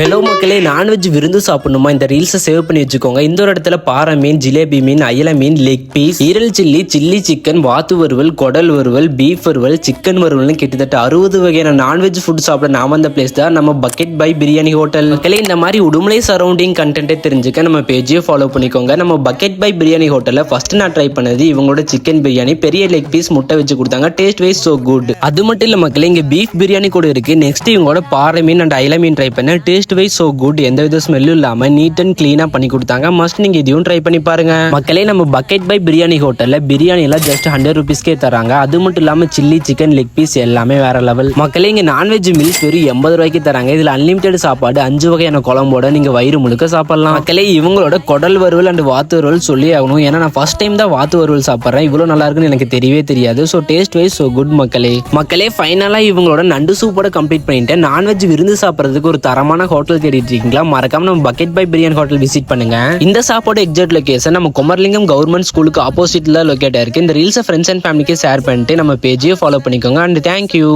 Hello மக்களே non veg விருந்து சாப்பிடணுமா? இந்த ரீல்ஸை சேவ் பண்ணி வச்சுக்கோங்க. இந்த ஒரு இடத்துல பாறை மீன் ஜிலேபி மீன் அயல மீன் லெக் பீஸ் ஈரல் சில்லி சில்லி சிக்கன் வாத்து வறுவல் குடல் வறுவல் பீஃப் வறுவல் சிக்கன் வறுவல்னு கிட்டத்தட்ட அறுபது வகையான நான்வெஜ் ஃபுட் சாப்பிட நாம அந்த பிளேஸ் தான் நம்ம பக்கெட் பை பிரியாணி ஹோட்டல் மக்களே இந்த மாதிரி உடுமலை சரௌண்டிங் கண்டென்ட்டை தெரிஞ்சுக்க நம்ம பேஜையும் ஃபாலோ பண்ணிக்கோங்க. நம்ம பக்கெட் பை பிரியாணி ஹோட்டலில் ஃபர்ஸ்ட் நான் ட்ரை பண்ணது இவங்களோட சிக்கன் பிரியாணி பெரிய லெக் பீஸ் முட்டை வச்சு கொடுத்தாங்க. டேஸ்ட் வைஸ் சோ குட் அது மட்டும் இல்லை மக்களே இங்கே பீஃப் பிரியாணி கூட இருக்கு. நெக்ஸ்ட் இவங்களோட பாறை மீன் அண்ட் அயல மீன் ட்ரை பண்ணேன். Taste taste wise so good எந்த வித ஸ்மெல்லும் இல்லாமல் நீட் அண்ட் க்ளீனாக பண்ணி கொடுத்தாங்க. மஸ்ட் நீங்கள் இதையும் ட்ரை பண்ணி பாருங்க. மக்களே நம்ம பக்கெட் பை பிரியாணி ஹோட்டலில் பிரியாணி எல்லாம் ஜஸ்ட் ஹண்ட்ரட் ருபீஸ்க்கே தராங்க. அது மட்டும் இல்லாமல் சில்லி சிக்கன் லெக் பீஸ் எல்லாமே வேற லெவல் மக்களே இங்கே நான்வெஜ் மீல்ஸ் வெறும் எண்பது ரூபாய்க்கு தராங்க. இதில் அன்லிமிட்டெட் சாப்பாடு அஞ்சு வகையான குழம்போட நீங்கள் வயிறு முழுக்க சாப்பிடலாம். மக்களே இவங்களோட குடல் வறுவல் அண்ட் வாத்து வறுவல் சொல்லி ஆகணும். ஏன்னா நான் ஃபர்ஸ்ட் டைம் தான் வாத்து வறுவல் சாப்பிட்றேன். இவ்வளோ நல்லா இருக்குன்னு எனக்கு தெரியவே தெரியாது. So taste wise so good மக்களே. மக்களே ஃபைனலாக இவங்களோட நண்டு சூப்போட கம்ப்ளீட் பண்ணிட்டேன். நான்வெஜ் விருந்து சாப்பிட்றதுக்கு ஒரு தரமான ஹோட்டல் தேடிட்டு இருக்கீங்களா மறக்காம நம்ம bucket by biryani hotel visit பண்ணுங்க. இந்த சாப்பாடு எக்ஸாக்ட் லொகேஷன் நம்ம குமரலிங்கம் கவர்மெண்ட் ஸ்கூலுக்கு ஆப்போசிட்ல லொக்கேட் ஆயிருக்கு. இந்த ரீல்ஸை ஃப்ரெண்ட்ஸ் அண்ட் ஃபேமிலிக்கு ஷேர் பண்ணிட்டு நம்ம பேஜையும் ஃபாலோ பண்ணிக்கோங்க. And thank you